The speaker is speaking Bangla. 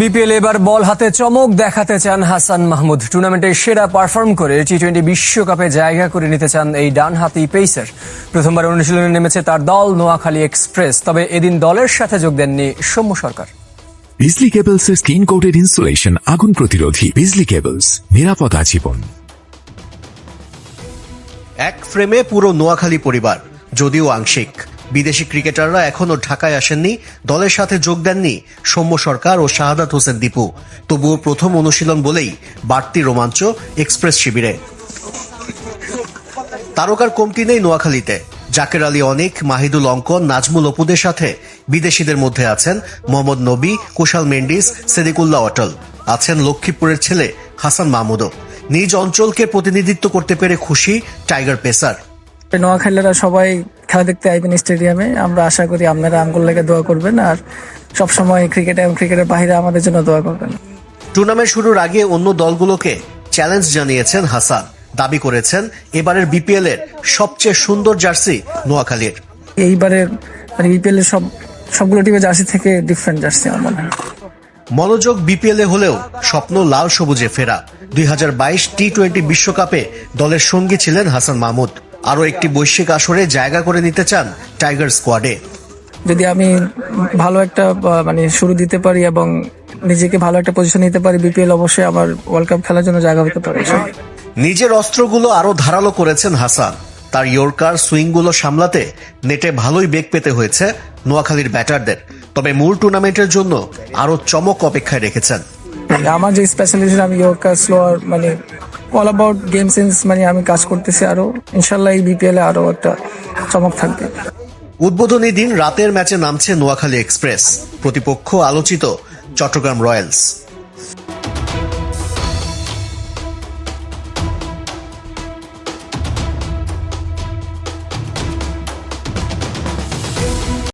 বিপিএল এবার বল হাতে চমক দেখাতে চান হাসান মাহমুদ। টুর্নামেন্টে সেরা পারফর্ম করে টি টোয়েন্টি বিশ্বকাপে জায়গা করে নিতে চান এই ডানহাতি পেসার। প্রথমবার অনুশীলনে নেমেছে তার দল নোয়াখালী এক্সপ্রেস তবে এদিন দলের সাথে যোগ দেননি সৌম্য সরকার। বিজলি কেবলস এর স্ক্রিন কোটেড ইনসুলেশন আগুন প্রতিরোধী বিজলি কেবলস নিরাপদ আজীবন। এক ফ্রেমে পুরো নোয়াখালী পরিবার যদিও আংশিক। বিদেশি ক্রিকেটাররা এখনও ঢাকায় আসেননি, দলের সাথে যোগ দেননি সৌম্য সরকার ও শাহাদাত হোসেন দীপু। তবুও প্রথম অনুশীলন বলেই বাড়তি রোমাঞ্চ এক্সপ্রেস শিবিরে। তারকার কমতি নেই নোয়াখালীতে। জাকের আলী অনিক, মাহিদুল অঙ্কন, নাজমুল অপুদের সাথে বিদেশিদের মধ্যে আছেন মোহাম্মদ নবী, কুশাল মেন্ডিস, সেদিকুল্লাহ অটল। আছেন লক্ষ্মীপুরের ছেলে হাসান মাহমুদও। নিজ অঞ্চলকে প্রতিনিধিত্ব করতে পেরে খুশি টাইগার পেসার। নোয়াখালীরা সবাই খেলা দেখতে আইবেন স্টেডিয়ামে। আমরা আশা করি আপনারা আঙ্গুল লেগে দোয়া করবেন আর সব সময় ক্রিকেট এবং ক্রিকেটের বাইরে আমাদের জন্য দোয়া করবেন। টুর্নামেন্ট শুরুর আগে অন্য দলগুলোকে চ্যালেঞ্জ জানিয়েছেন হাসান। দাবি করেছেন এবারের বিপিএল এর সবচেয়ে সুন্দর জার্সি নোয়াখালীর। এইবারের মানে বিপিএল এর সব সবগুলো টিমের জার্সি থেকে ডিফারেন্ট জার্সি আমার মনে হয়। মনোযোগ বিপিএল এ হলেও স্বপ্ন লাল সবুজে ফেরা। দুই হাজার বাইশ টি টোয়েন্টি বিশ্বকাপে দলের সঙ্গী ছিলেন হাসান মাহমুদ। আরও একটি বৈশ্বিক আসরে জায়গা করে নিতে চান টাইগার স্কোয়াডে। যদি আমি ভালো একটা মানে শুরু দিতে পারি এবং নিজেকে ভালো একটা পজিশন নিতে পারি বিপিএল অবশ্যই আমার ওয়ার্ল্ড কাপ খেলার জন্য জায়গা হতে পারে। নিজের অস্ত্রগুলো আরও ধারালো করেছেন হাসান। তার ইয়র্কার সুইংগুলো সামলাতে নেটে ভালোই বেগ পেতে হয়েছে নোয়াখালীর ব্যাটারদের। তবে মূল টুর্নামেন্টের জন্য আরও চমক অপেক্ষায় রেখেছেন। আমার যে স্পেশালিস্ট আমি ইয়র্কার স্লোয়ার মানে অল অ্যাবাউট গেম সেন্স মানে আমি কাজ করতেছি আরও। ইনশাল্লাহ এই বিপিএল এ আরও একটা চমক থাকবে। উদ্বোধনী দিন রাতের ম্যাচে নামছে নোয়াখালী এক্সপ্রেস। প্রতিপক্ষ আলোচিত চট্টগ্রাম রয়্যালস।